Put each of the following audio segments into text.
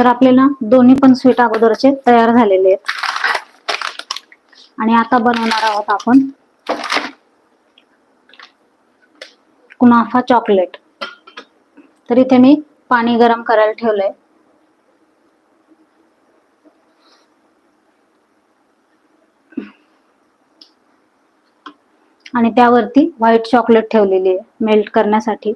तर आपल्याला दोन्ही पण स्वीट अगोदरचे तयार झालेले आहेत. आणि आता बनवणार आहोत आपण कुनाफा चॉकलेट तर इथे मी पाणी गरम करायला ठेवलंय. आणि त्यावरती व्हाईट चॉकलेट ठेवलेली आहे मेल्ट करण्यासाठी.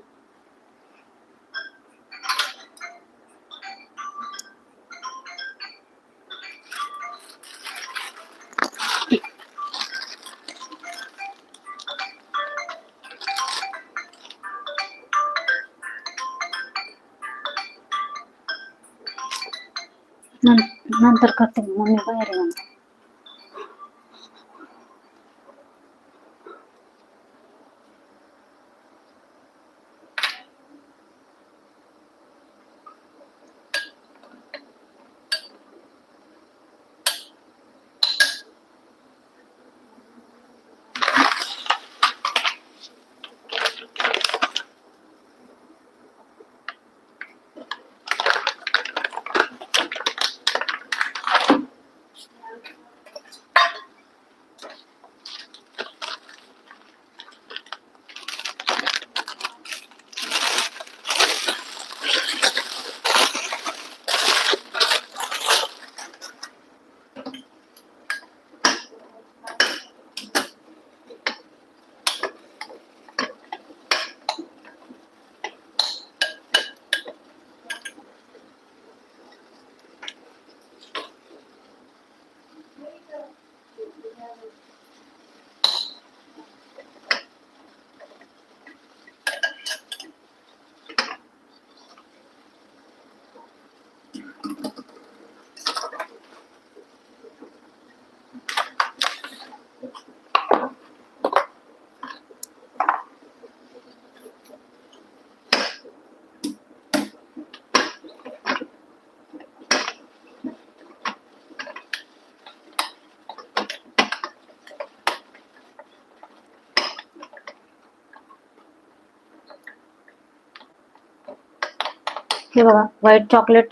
हे बघा व्हाईट चॉकलेट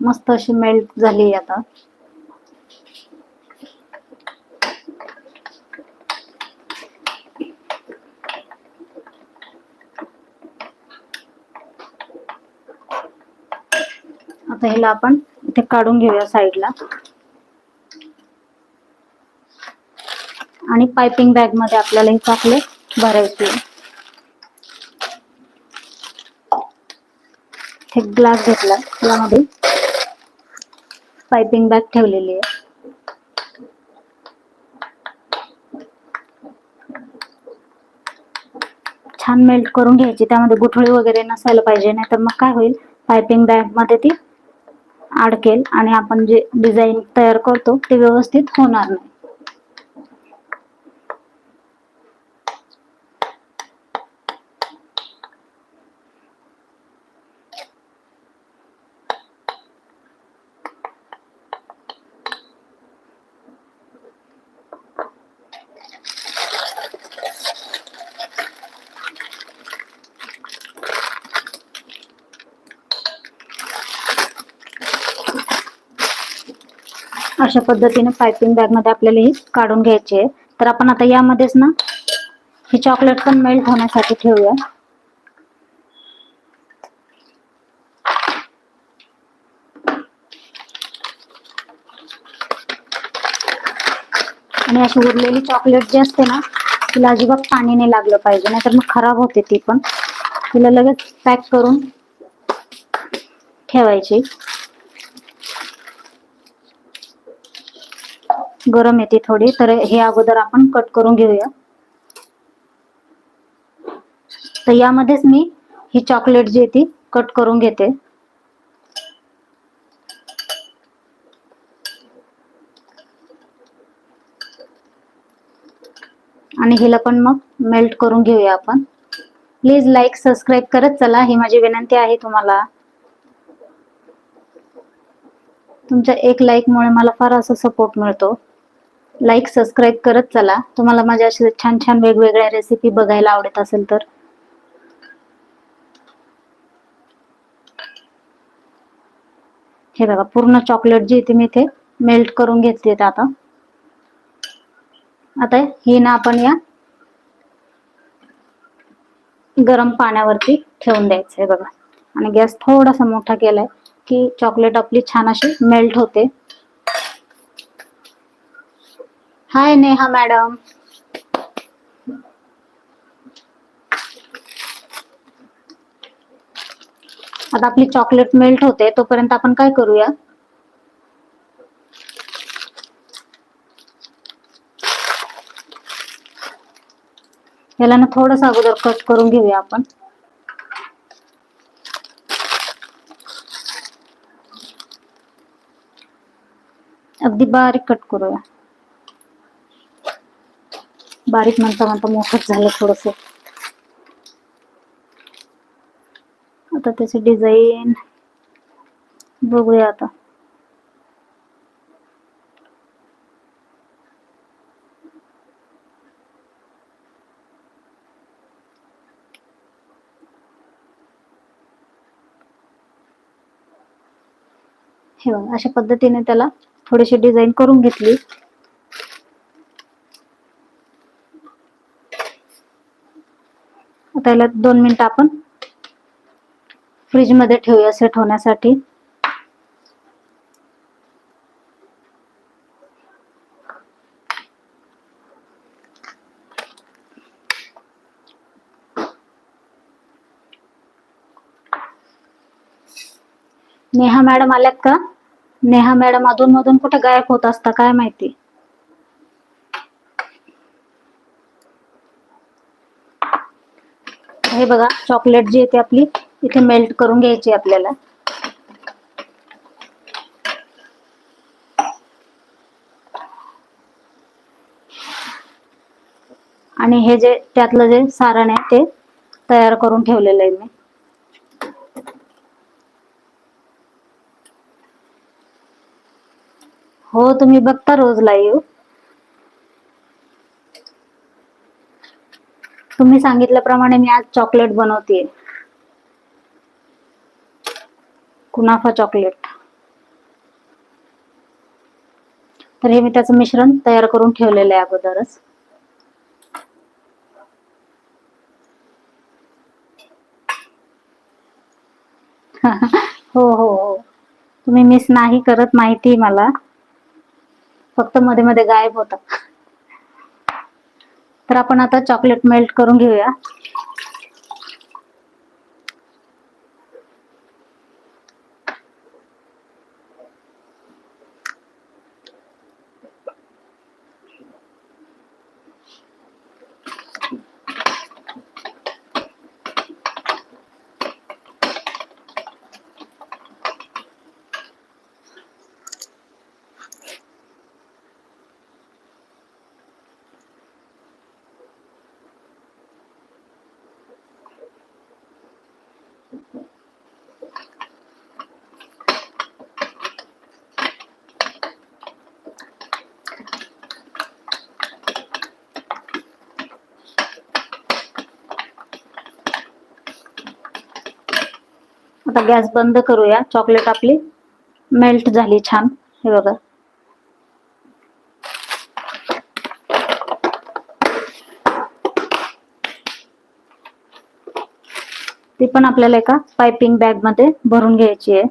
मस्त अशी मेल्ट झाली आता आता हिला आपण इथे काढून घेऊया साईडला आणि पायपिंग बॅगमध्ये आपल्याला हे चॉकलेट भरायची आहे. एक ग्लास घेतला. त्यामध्ये पायपिंग बॅग ठेवलेली आहे. छान मेल्ट करून घ्यायची. त्यामध्ये गुठळी वगैरे नसायला पाहिजे नाही तर मग काय होईल? पायपिंग बॅगमध्ये ती अडकेल आणि आपण जे डिझाईन तयार करतो ते व्यवस्थित होणार नाही. अशा पद्धतीने पायपिंग बॅगमध्ये आपल्याला ही काढून घ्यायची आहे तर आपण आता यामध्येच ना ही चॉकलेट पण मेल्ट होण्यासाठी ठेवूया. आणि अशी उरलेली चॉकलेट जी असते ना तिला अजिबात पाणी नाही लागलं पाहिजे नाहीतर मग खराब होते ती पण. तिला लगेच पॅक करून ठेवायची. गरम येते थोडी तर हे अगोदर आपण कट करून घेऊया. तर यामध्येच मी ही चॉकलेट जी ती कट करून घेते. आणि हिला पण मग मेल्ट करून घेऊया आपण. प्लीज लाईक सबस्क्राईब करत चला ही माझी विनंती आहे तुम्हाला. तुमच्या एक लाईकमुळे मला फार असा सपोर्ट मिळतो. लाईक सबस्क्राईब करत चला. तुम्हाला माझ्या अशा छान छान वेगवेगळ्या रेसिपी बघायला आवडत असेल तर. हे बघा पूर्ण चॉकलेट जी ती मी इथे मेल्ट करून घेतली आता. आता ही ना आपण या गरम पाण्यावरती ठेवून द्यायचं आहे बघा. आणि गॅस थोडासा मोठा केलाय की चॉकलेट आपली छान अशी मेल्ट होते. हाय नेहा मॅडम आता आपली चॉकलेट मेल्ट होते, तोपर्यंत आपण काय करूया? याला ना थोडस अगोदर कट करून घेऊया आपण. अगदी बारीक कट करूया. बारीक म्हणता म्हणता मोठंच झालं थोडस. आता त्याची डिझाईन बघूया आता. हे बघा अशा पद्धतीने त्याला थोडीशी डिझाईन करून घेतली. फक्त याला दोन मिनिटं आपण फ्रीजमध्ये ठेवूया सेट होण्यासाठी नेहा मॅडम आल्यात का? नेहा मॅडम अधून मधून कुठे गायब होत असता काय माहिती? हे बघा चॉकलेट जी येते आपली इथे मेल्ट करून घ्यायची आपल्याला. आणि हे जे त्यातलं जे सारण आहे ते तयार करून ठेवलेलं आहे मी. हो तुम्ही बघता रोज लाईव्ह तुम्ही सांगितल्याप्रमाणे मी आज चॉकलेट बनवते. कुनाफा चॉकलेट. तर हे मी त्याचं मिश्रण तयार करून ठेवलेलं आहे अगोदरच. हो हो हो. तुम्ही मिस नाही करत माहिती मला. फक्त मध्ये मध्ये गायब होता. तर आपण आता चॉकलेट मेल्ट करून घेऊया. आता गॅस बंद करूया. चॉकलेट आपली मेल्ट झाली छान. हे बघा. ती पण आपल्याला एका पायपिंग बॅगमध्ये भरून घ्यायची आहे.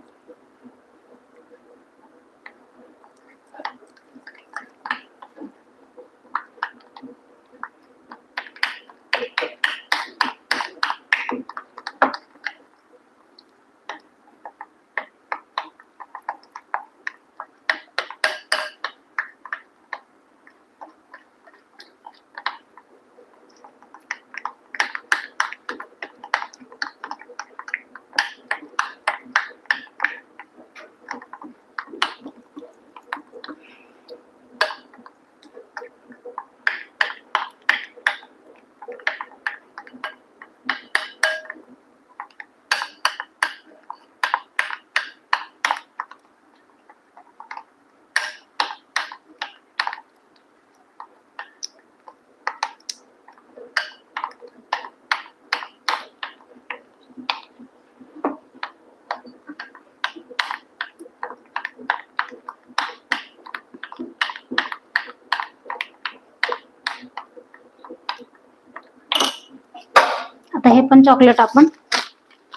हे पण चॉकलेट आपण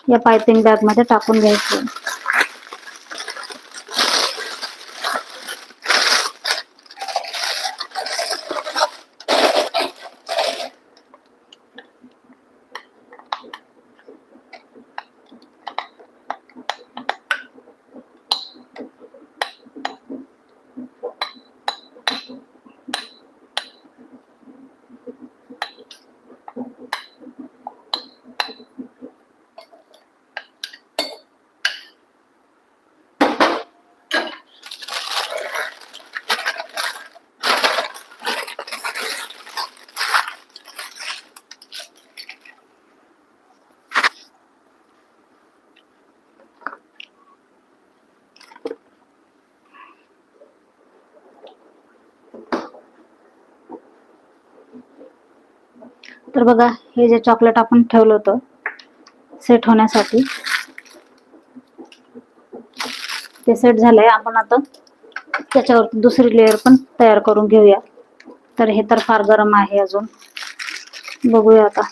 या पायपिंग बॅगमध्ये टाकून घ्यायचं. तर बघा हे जे चॉकलेट आपण ठेवलं होतं सेट होण्यासाठी ते सेट झालंय. आपण आता त्याच्यावर दुसरी लेअर पण तयार करून घेऊया. तर हे तर फार गरम आहे अजून. बघूया आता.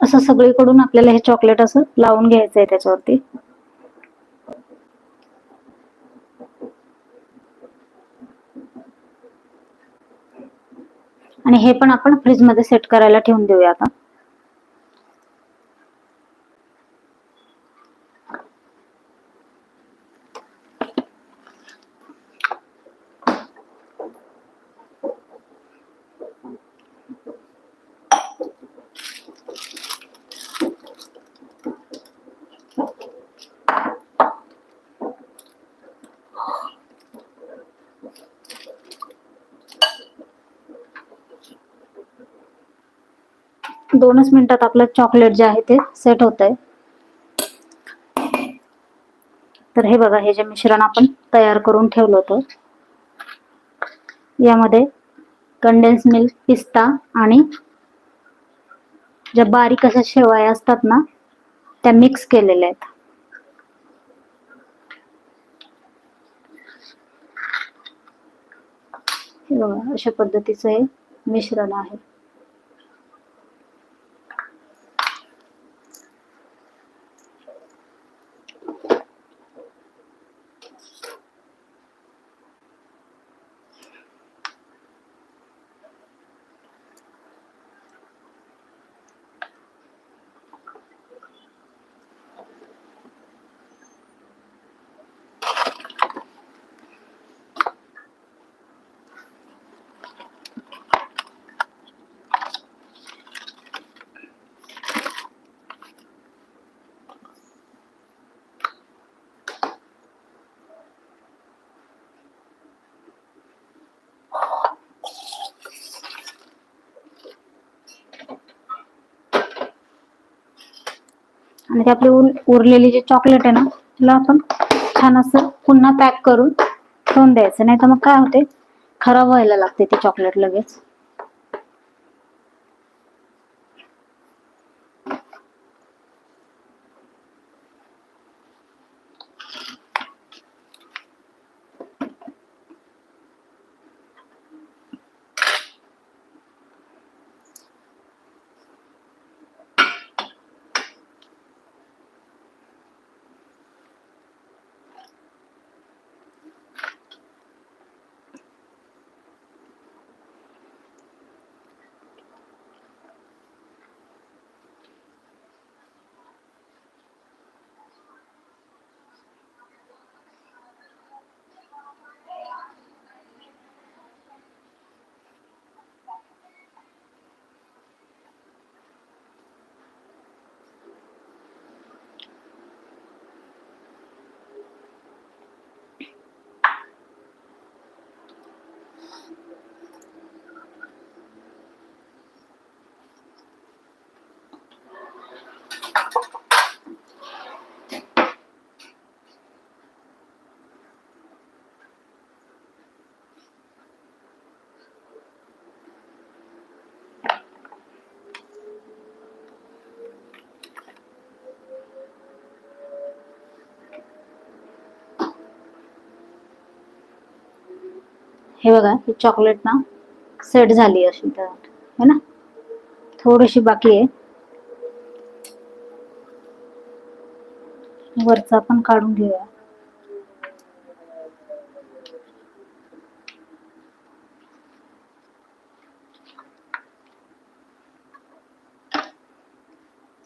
असं सगळीकडून आपल्याला हे चॉकलेट असं लावून घ्यायचं आहे त्याच्यावरती. आणि हे पण आपण फ्रीजमध्ये सेट करायला ठेवून देऊया आता. दोनच मिनिटात आपलं चॉकलेट जे आहे ते सेट होत आहे तर हे बघा हे जे मिश्रण आपण तयार करून ठेवलं होतं. यामध्ये कंडेन्स मिल्क पिस्ता आणि ज्या बारीक अशा शेवाया असतात ना त्या मिक्स केलेल्या आहेत. हे बघा अशा पद्धतीचं हे मिश्रण आहे. आणि ते आपली उरलेले उरलेली जे चॉकलेट आहे ना त्याला आपण छान असं पुन्हा पॅक करून ठेवून द्यायचं. नाही तर मग काय होते? खराब व्हायला लागते ते चॉकलेट लगेच. हे बघा ही चॉकलेट ना सेट झाली अशी तर. है ना? थोडीशी बाकी आहे. वरचा पण काढून घेऊया.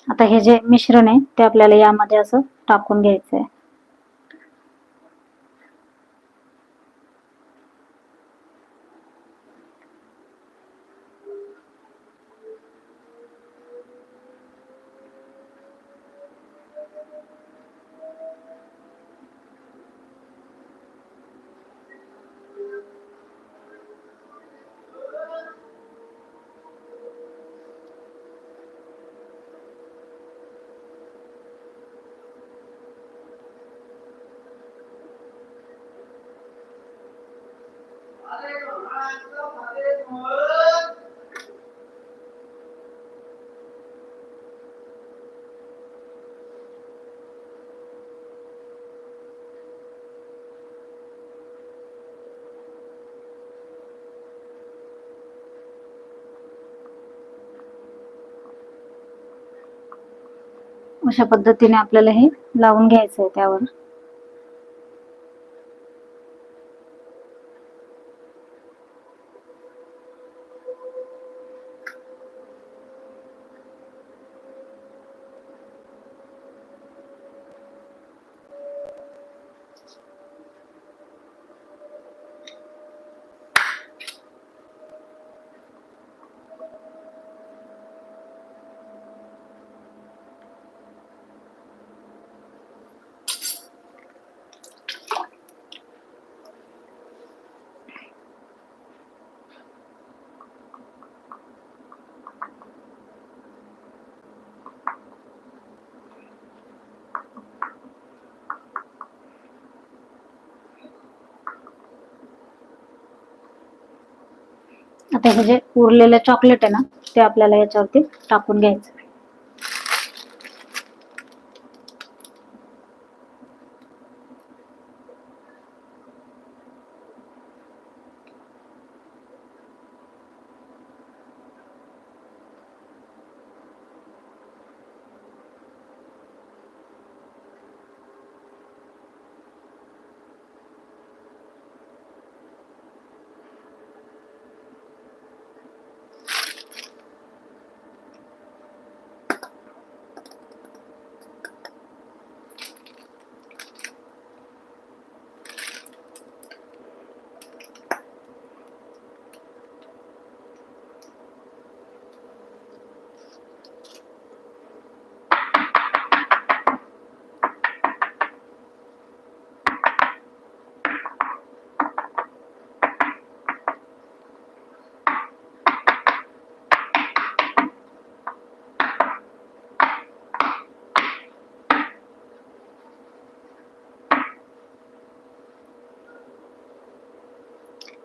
आता हे जे मिश्रण आहे ते आपल्याला यामध्ये असं टाकून घ्यायचं आहे अशा पद्धतीने आपल्याला हे लावून घ्यायचं आहे त्यावर. आता हे जे उरलेलं चॉकलेट आहे ना ते आपल्याला याच्यावरती टाकून घ्यायचं आहे.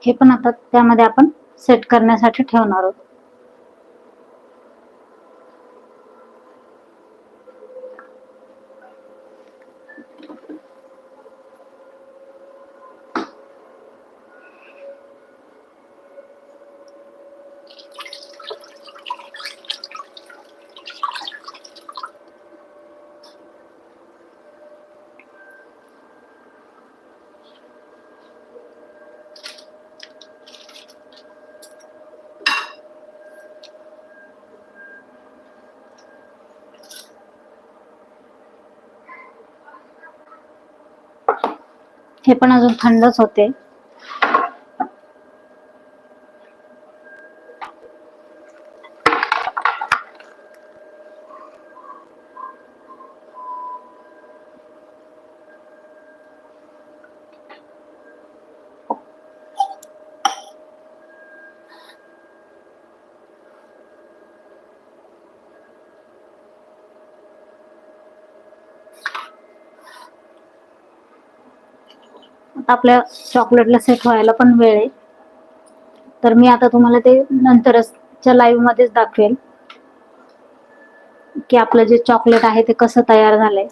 हे पण आता त्यामध्ये आपण सेट करण्यासाठी ठेवणार आहोत. हे पण अजून थंडच होते. आपल्या चॉकलेटला सेट व्हायला पण वेळ आहे. तर मी आता तुम्हाला ते नंतरच च्या लाईव्ह मध्येच दाखवेल. की आपलं जे चॉकलेट आहे ते कसं तयार झालंय.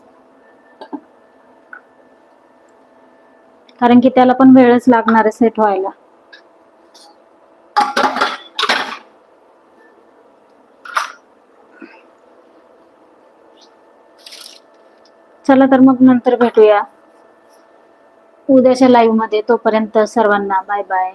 कारण की त्याला पण वेळच लागणार आहे सेट व्हायला. चला तर मग नंतर भेटूया. उद्याच्या लाईव्हमध्ये तोपर्यंत सर्वांना बाय बाय